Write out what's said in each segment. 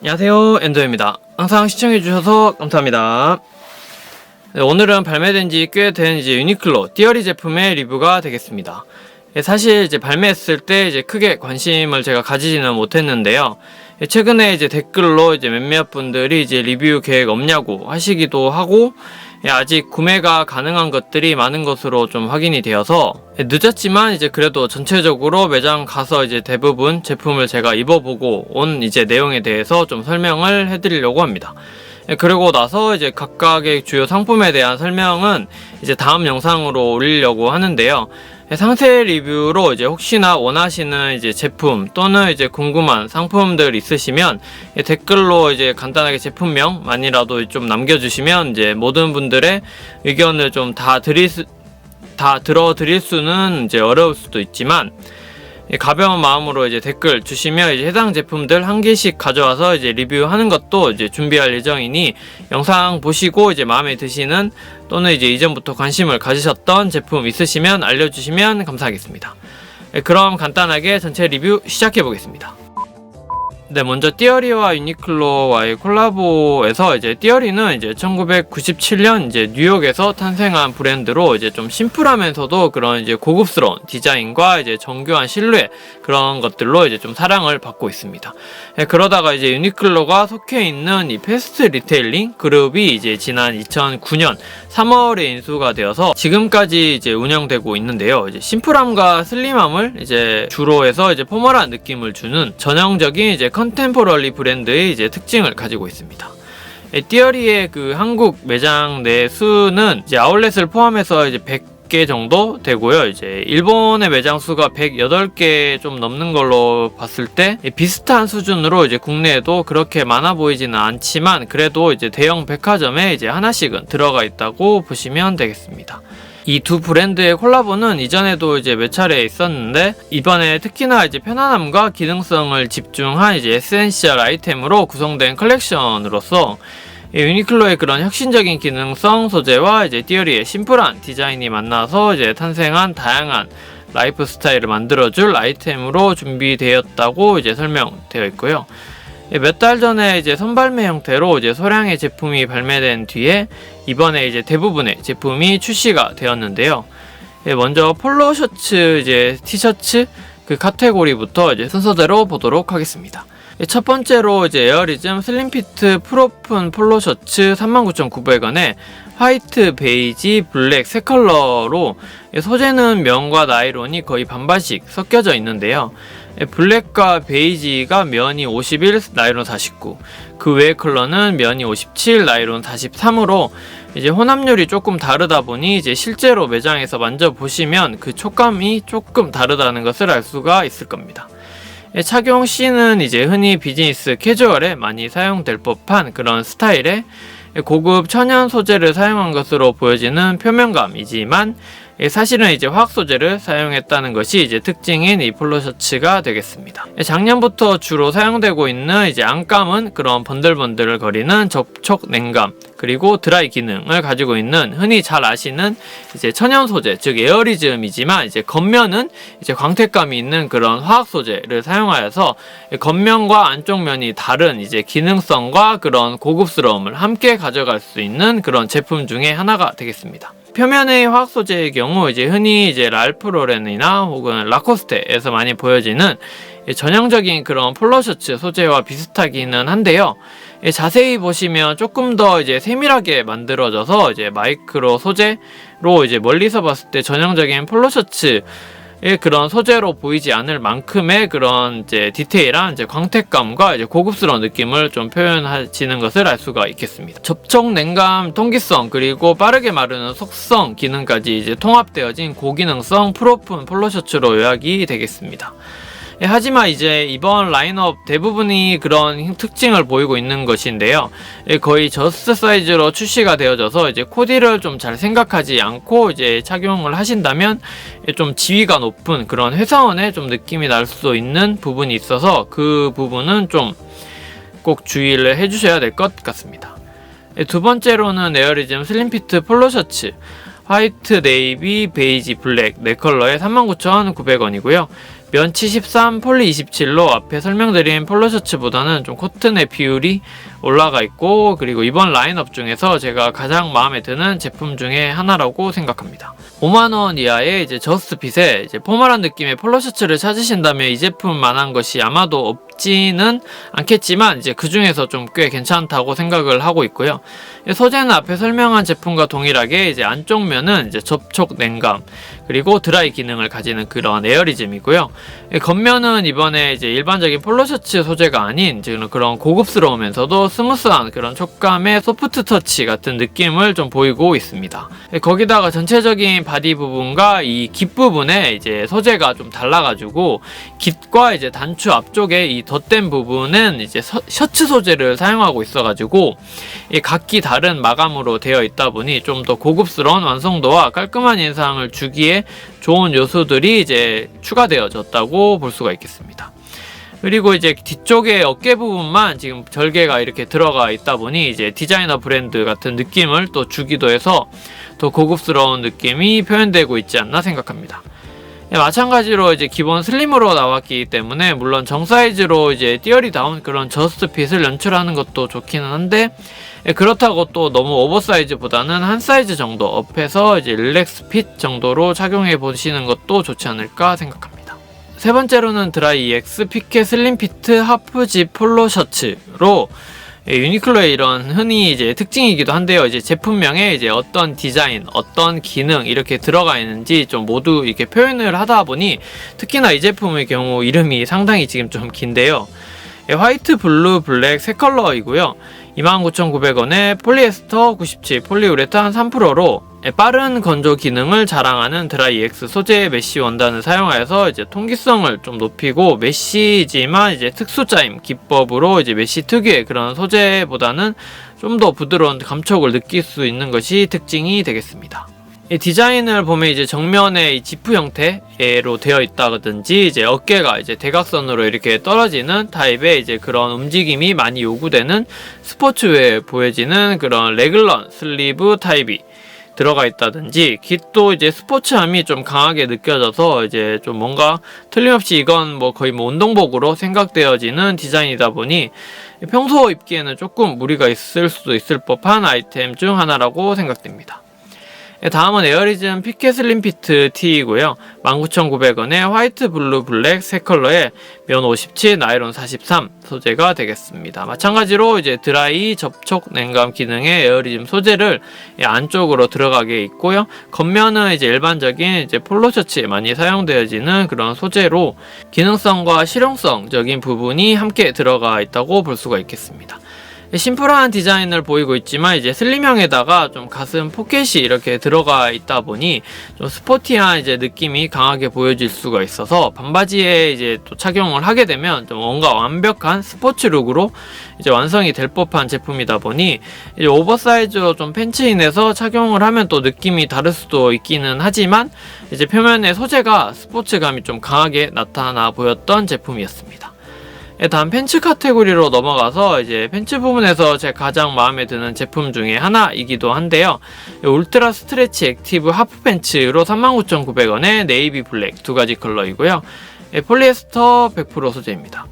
안녕하세요 엔더입니다. 항상 시청해주셔서 감사합니다. 네, 오늘은 발매된 지 꽤 된 이제 유니클로 띠어리 제품의 리뷰가 되겠습니다. 예, 사실 이제 발매했을 때 이제 크게 관심을 제가 가지지는 못했는데요. 예, 최근에 이제 댓글로 이제 몇몇 분들이 이제 리뷰 계획 없냐고 하시기도 하고 예, 아직 구매가 가능한 것들이 많은 것으로 좀 확인이 되어서 예, 늦었지만 이제 그래도 전체적으로 매장 가서 이제 대부분 제품을 제가 입어보고 온 이제 내용에 대해서 좀 설명을 해드리려고 합니다. 예, 그리고 나서 이제 각각의 주요 상품에 대한 설명은 이제 다음 영상으로 올리려고 하는데요. 예, 상세 리뷰로 이제 혹시나 원하시는 이제 제품 또는 이제 궁금한 상품들 있으시면 예, 댓글로 이제 간단하게 제품명만이라도 좀 남겨주시면 이제 모든 분들의 의견을 좀 다 드릴 수, 다 들어 드릴 수는 이제 어려울 수도 있지만 예, 가벼운 마음으로 이제 댓글 주시면 이제 해당 제품들 한 개씩 가져와서 이제 리뷰하는 것도 이제 준비할 예정이니 영상 보시고 이제 마음에 드시는 또는 이제 이전부터 관심을 가지셨던 제품 있으시면 알려주시면 감사하겠습니다. 예, 그럼 간단하게 전체 리뷰 시작해 보겠습니다. 네, 먼저 띠어리와 유니클로와의 콜라보에서 이제 띠어리는 이제 1997년 이제 뉴욕에서 탄생한 브랜드로 이제 좀 심플하면서도 그런 이제 고급스러운 디자인과 이제 정교한 실루엣 그런 것들로 이제 좀 사랑을 받고 있습니다. 예, 그러다가 이제 유니클로가 속해 있는 이 패스트 리테일링 그룹이 이제 지난 2009년 3월에 인수가 되어서 지금까지 이제 운영되고 있는데요. 이제 심플함과 슬림함을 이제 주로 해서 이제 포멀한 느낌을 주는 전형적인 이제 컨템포러리 브랜드의 이제 특징을 가지고 있습니다. 예, 띠어리의 그 한국 매장 내 수는 이제 아울렛을 포함해서 이제 100 개 정도 되고요. 이제 일본의 매장 수가 108개 좀 넘는 걸로 봤을 때 예, 비슷한 수준으로 이제 국내에도 그렇게 많아 보이지는 않지만 그래도 이제 대형 백화점에 이제 하나씩은 들어가 있다고 보시면 되겠습니다. 이두 브랜드의 콜라보는 이전에도 이제 몇 차례 있었는데 이번에 특히나 이제 편안함과 기능성을 집중한 이제 에센셜 아이템으로 구성된 컬렉션으로서 이 유니클로의 그런 혁신적인 기능성 소재와 이제 띠어리의 심플한 디자인이 만나서 이제 탄생한 다양한 라이프 스타일을 만들어줄 아이템으로 준비되었다고 이제 설명되어 있고요. 몇 달 전에 이제 선발매 형태로 이제 소량의 제품이 발매된 뒤에 이번에 이제 대부분의 제품이 출시가 되었는데요. 예, 먼저 폴로 셔츠 이제 티셔츠 그 카테고리부터 이제 순서대로 보도록 하겠습니다. 예, 첫 번째로 이제 에어리즘 슬림피트 프로픈 폴로 셔츠 39,900원에 화이트, 베이지, 블랙 세 컬러로 예, 소재는 면과 나이론이 거의 반반씩 섞여져 있는데요. 예, 블랙과 베이지가 면이 51, 나이론 49. 그 외의 컬러는 면이 57, 나이론 43으로 이제 혼합률이 조금 다르다 보니 이제 실제로 매장에서 만져보시면 그 촉감이 조금 다르다는 것을 알 수가 있을 겁니다. 예, 착용 시는 이제 흔히 비즈니스 캐주얼에 많이 사용될 법한 그런 스타일의 고급 천연 소재를 사용한 것으로 보여지는 표면감이지만 예, 사실은 이제 화학 소재를 사용했다는 것이 이제 특징인 이 폴로 셔츠가 되겠습니다. 예, 작년부터 주로 사용되고 있는 이제 안감은 그런 번들번들 거리는 접촉 냉감 그리고 드라이 기능을 가지고 있는 흔히 잘 아시는 이제 천연 소재 즉 에어리즘이지만 이제 겉면은 이제 광택감이 있는 그런 화학 소재를 사용하여서 겉면과 안쪽 면이 다른 이제 기능성과 그런 고급스러움을 함께 가져갈 수 있는 그런 제품 중에 하나가 되겠습니다. 표면의 화학 소재의 경우 이제 흔히 이제 랄프 로렌이나 혹은 라코스테에서 많이 보여지는 전형적인 그런 폴로 셔츠 소재와 비슷하기는 한데요. 자세히 보시면 조금 더 이제 세밀하게 만들어져서 이제 마이크로 소재로 이제 멀리서 봤을 때 전형적인 폴로 셔츠 의 그런 소재로 보이지 않을 만큼의 그런 이제 디테일한 이제 광택감과 이제 고급스러운 느낌을 좀 표현하시는 것을 알 수가 있겠습니다. 접촉 냉감, 통기성 그리고 빠르게 마르는 속성 기능까지 이제 통합되어진 고기능성 프로픈 폴로 셔츠로 요약이 되겠습니다. 예, 하지만 이제 이번 라인업 대부분이 그런 특징을 보이고 있는 것인데요. 예, 거의 저스트 사이즈로 출시가 되어져서 이제 코디를 좀 잘 생각하지 않고 이제 착용을 하신다면 예, 좀 지위가 높은 그런 회사원의 좀 느낌이 날 수도 있는 부분이 있어서 그 부분은 좀 꼭 주의를 해주셔야 될 것 같습니다. 예, 두 번째로는 에어리즘 슬림피트 폴로 셔츠 화이트, 네이비, 베이지, 블랙 네 컬러에 39,900원이고요. 면치 13, 폴리 27로 앞에 설명드린 폴로 셔츠보다는 좀 코튼의 비율이 올라가 있고 그리고 이번 라인업 중에서 제가 가장 마음에 드는 제품 중에 하나라고 생각합니다. 5만원 이하의 이제 저스트핏에 이제 포멀한 느낌의 폴로 셔츠를 찾으신다면 이 제품만한 것이 아마도 없지는 않겠지만 이제 그 중에서 좀 꽤 괜찮다고 생각을 하고 있고요. 소재는 앞에 설명한 제품과 동일하게 이제 안쪽 면은 이제 접촉 냉감 그리고 드라이 기능을 가지는 그런 에어리즘이고요. 겉면은 이번에 이제 일반적인 폴로 셔츠 소재가 아닌 지금 그런 고급스러우면서도 스무스한 그런 촉감의 소프트 터치 같은 느낌을 좀 보이고 있습니다. 거기다가 전체적인 바디 부분과 이 깃 부분에 이제 소재가 좀 달라가지고 깃과 이제 단추 앞쪽에 이 덧댄 부분은 이제 서, 셔츠 소재를 사용하고 있어가지고 이 각기 다른 마감으로 되어 있다 보니 좀 더 고급스러운 완성도와 깔끔한 인상을 주기에 좋은 요소들이 이제 추가되어졌다고 볼 수가 있겠습니다. 그리고 이제 뒤쪽에 어깨 부분만 지금 절개가 이렇게 들어가 있다 보니 이제 디자이너 브랜드 같은 느낌을 또 주기도 해서 더 고급스러운 느낌이 표현되고 있지 않나 생각합니다. 예, 마찬가지로 이제 기본 슬림으로 나왔기 때문에 물론 정 사이즈로 이제 띄어리 다운 그런 저스트 핏을 연출하는 것도 좋기는 한데 예, 그렇다고 또 너무 오버사이즈보다는 한 사이즈 정도 업해서 이제 릴렉스 핏 정도로 착용해 보시는 것도 좋지 않을까 생각합니다. 세 번째로는 드라이 EX 피케 슬림 피트 하프집 폴로 셔츠로 예, 유니클로의 이런 흔히 이제 특징이기도 한데요. 이제 제품명에 이제 어떤 디자인, 어떤 기능 이렇게 들어가 있는지 좀 모두 이렇게 표현을 하다 보니 특히나 이 제품의 경우 이름이 상당히 지금 좀 긴데요. 예, 화이트, 블루, 블랙 세 컬러이고요. 29,900원에 폴리에스터 97, 폴리우레탄 3%로 예, 빠른 건조 기능을 자랑하는 드라이 X 소재의 메쉬 원단을 사용하여서 이제 통기성을 좀 높이고 메쉬지만 이제 특수 짜임 기법으로 이제 메쉬 특유의 그런 소재보다는 좀 더 부드러운 감촉을 느낄 수 있는 것이 특징이 되겠습니다. 이 디자인을 보면 이제 정면에 이 지프 형태로 되어 있다든지 이제 어깨가 이제 대각선으로 이렇게 떨어지는 타입의 이제 그런 움직임이 많이 요구되는 스포츠웨어 보여지는 그런 레글런 슬리브 타입이 들어가 있다든지 깃도 이제 스포츠함이 좀 강하게 느껴져서 이제 좀 뭔가 틀림없이 이건 뭐 거의 뭐 운동복으로 생각되어지는 디자인이다 보니 평소 입기에는 조금 무리가 있을 수도 있을 법한 아이템 중 하나라고 생각됩니다. 네, 다음은 에어리즘 피켓 슬림 피트 T이고요. 19,900원에 화이트, 블루, 블랙 세 컬러에 면 57, 나이론 43 소재가 되겠습니다. 마찬가지로 이제 드라이 접촉 냉감 기능의 에어리즘 소재를 안쪽으로 들어가게 있고요. 겉면은 이제 일반적인 이제 폴로 셔츠에 많이 사용되어지는 그런 소재로 기능성과 실용성적인 부분이 함께 들어가 있다고 볼 수가 있겠습니다. 심플한 디자인을 보이고 있지만 이제 슬림형에다가 좀 가슴 포켓이 이렇게 들어가 있다 보니 좀 스포티한 이제 느낌이 강하게 보여질 수가 있어서 반바지에 이제 또 착용을 하게 되면 좀 뭔가 완벽한 스포츠 룩으로 이제 완성이 될 법한 제품이다 보니 이제 오버사이즈로 좀 팬츠인해서 착용을 하면 또 느낌이 다를 수도 있기는 하지만 이제 표면의 소재가 스포츠감이 좀 강하게 나타나 보였던 제품이었습니다. 예, 다음 팬츠 카테고리로 넘어가서 이제 팬츠 부분에서 제 가장 마음에 드는 제품 중에 하나이기도 한데요. 울트라 스트레치 액티브 하프 팬츠로 39,900원에 네이비 블랙 두 가지 컬러이고요. 예, 폴리에스터 100% 소재입니다.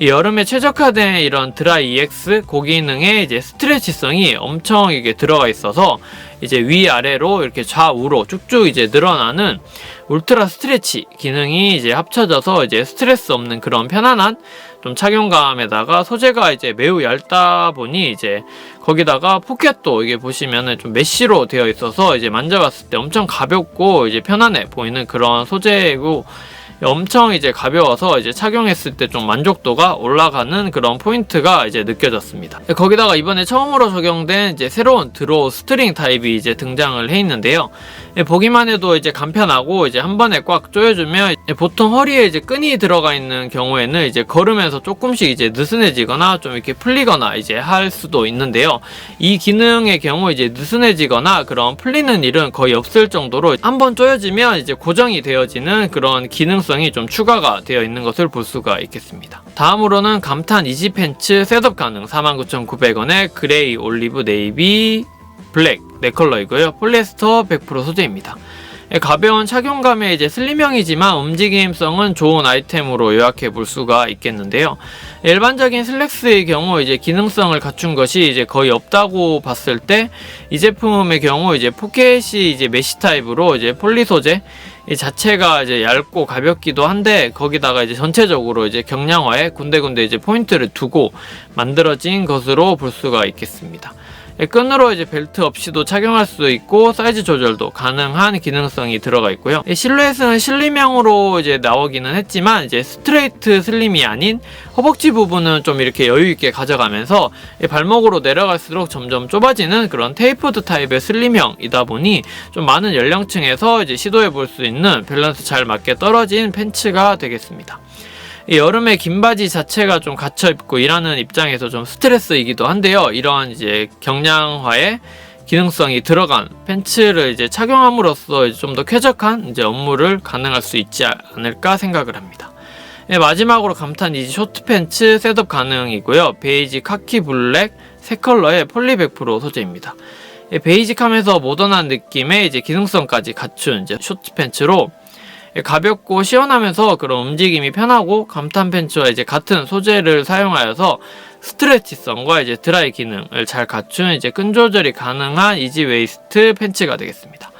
이 여름에 최적화된 이런 드라이 EX 고기능의 이제 스트레치성이 엄청 이게 들어가 있어서 이제 위아래로 이렇게 좌우로 쭉쭉 이제 늘어나는 울트라 스트레치 기능이 이제 합쳐져서 이제 스트레스 없는 그런 편안한 좀 착용감에다가 소재가 이제 매우 얇다 보니 이제 거기다가 포켓도 이게 보시면은 좀 메쉬로 되어 있어서 이제 만져봤을 때 엄청 가볍고 이제 편안해 보이는 그런 소재이고 엄청 이제 가벼워서 이제 착용했을 때 좀 만족도가 올라가는 그런 포인트가 이제 느껴졌습니다. 거기다가 이번에 처음으로 적용된 이제 새로운 드로우 스트링 타입이 이제 등장을 해 있는데요. 예, 보기만 해도 이제 간편하고 이제 한 번에 꽉 조여주면 보통 허리에 이제 끈이 들어가 있는 경우에는 이제 걸으면서 조금씩 이제 느슨해지거나 좀 이렇게 풀리거나 이제 할 수도 있는데요. 이 기능의 경우 이제 느슨해지거나 그런 풀리는 일은 거의 없을 정도로 한 번 조여지면 이제 고정이 되어지는 그런 기능 성이 좀 추가가 되어 있는 것을 볼 수가 있겠습니다. 다음으로는 감탄 이지 팬츠 셋업 가능 49,900원에 그레이, 올리브, 네이비, 블랙 네 컬러이고요. 폴리에스터 100% 소재입니다. 예, 가벼운 착용감에 이제 슬림형이지만 움직임성은 좋은 아이템으로 요약해 볼 수가 있겠는데요. 일반적인 슬랙스의 경우 이제 기능성을 갖춘 것이 이제 거의 없다고 봤을 때 이 제품의 경우 이제 포켓이 이제 메시 타입으로 이제 폴리 소재 이 자체가 이제 얇고 가볍기도 한데 거기다가 이제 전체적으로 이제 경량화에 군데군데 이제 포인트를 두고 만들어진 것으로 볼 수가 있겠습니다. 예, 끈으로 이제 벨트 없이도 착용할 수 있고 사이즈 조절도 가능한 기능성이 들어가 있고요. 이 실루엣은 슬림형으로 이제 나오기는 했지만 이제 스트레이트 슬림이 아닌 허벅지 부분은 좀 이렇게 여유 있게 가져가면서 이 발목으로 내려갈수록 점점 좁아지는 그런 테이퍼드 타입의 슬림형이다 보니 좀 많은 연령층에서 이제 시도해 볼 수 있는 밸런스 잘 맞게 떨어진 팬츠가 되겠습니다. 이 여름에 긴 바지 자체가 좀 갇혀 입고 일하는 입장에서 좀 스트레스이기도 한데요. 이러한 이제 경량화에 기능성이 들어간 팬츠를 이제 착용함으로써 좀 더 쾌적한 이제 업무를 가능할 수 있지 않을까 생각을 합니다. 네, 마지막으로 감탄 이지 쇼트 팬츠 셋업 가능이고요. 베이지, 카키, 블랙 세 컬러의 폴리 100% 소재입니다. 예, 베이직하면서 모던한 느낌의 이제 기능성까지 갖춘 이제 쇼트 팬츠로 예, 가볍고 시원하면서 그런 움직임이 편하고 감탄 팬츠와 이제 같은 소재를 사용하여서 스트레치성과 이제 드라이 기능을 잘 갖춘 이제 끈 조절이 가능한 이지 웨이스트 팬츠가 되겠습니다.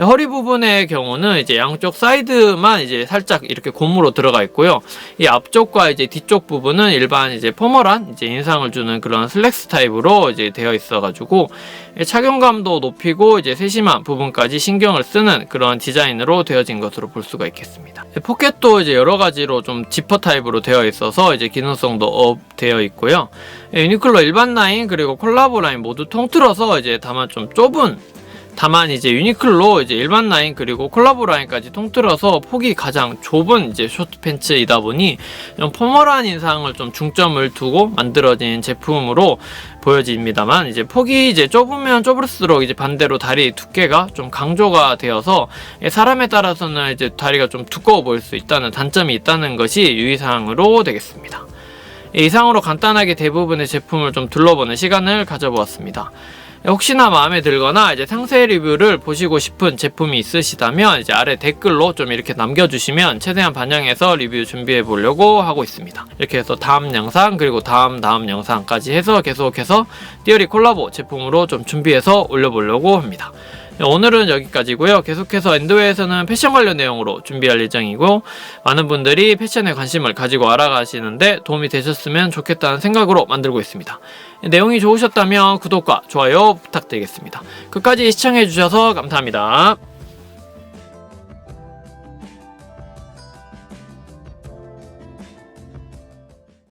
허리 부분의 경우는 이제 양쪽 사이드만 이제 살짝 이렇게 고무로 들어가 있고요. 이 앞쪽과 이제 뒤쪽 부분은 일반 이제 포멀한 이제 인상을 주는 그런 슬랙스 타입으로 이제 되어 있어가지고 착용감도 높이고 이제 세심한 부분까지 신경을 쓰는 그런 디자인으로 되어진 것으로 볼 수가 있겠습니다. 포켓도 이제 여러 가지로 좀 지퍼 타입으로 되어 있어서 이제 기능성도 업 되어 있고요. 유니클로 일반 라인 그리고 콜라보 라인 모두 통틀어서 이제 다만 좀 좁은 다만 이제 유니클로 이제 일반 라인 그리고 콜라보 라인까지 통틀어서 폭이 가장 좁은 이제 쇼트 팬츠이다 보니 좀 포멀한 인상을 좀 중점을 두고 만들어진 제품으로 보여집니다만 이제 폭이 이제 좁으면 좁을수록 이제 반대로 다리 두께가 좀 강조가 되어서 사람에 따라서는 이제 다리가 좀 두꺼워 보일 수 있다는 단점이 있다는 것이 유의사항으로 되겠습니다. 이상으로 간단하게 대부분의 제품을 좀 둘러보는 시간을 가져보았습니다. 혹시나 마음에 들거나 이제 상세 리뷰를 보시고 싶은 제품이 있으시다면 이제 아래 댓글로 좀 이렇게 남겨주시면 최대한 반영해서 리뷰 준비해 보려고 하고 있습니다. 이렇게 해서 다음 영상 그리고 다음 다음 영상까지 해서 계속해서 띠어리 콜라보 제품으로 좀 준비해서 올려보려고 합니다. 네, 오늘은 여기까지고요. 계속해서 엔드웨에서는 패션 관련 내용으로 준비할 예정이고 많은 분들이 패션에 관심을 가지고 알아가시는데 도움이 되셨으면 좋겠다는 생각으로 만들고 있습니다. 내용이 좋으셨다면 구독과 좋아요 부탁드리겠습니다. 끝까지 시청해주셔서 감사합니다.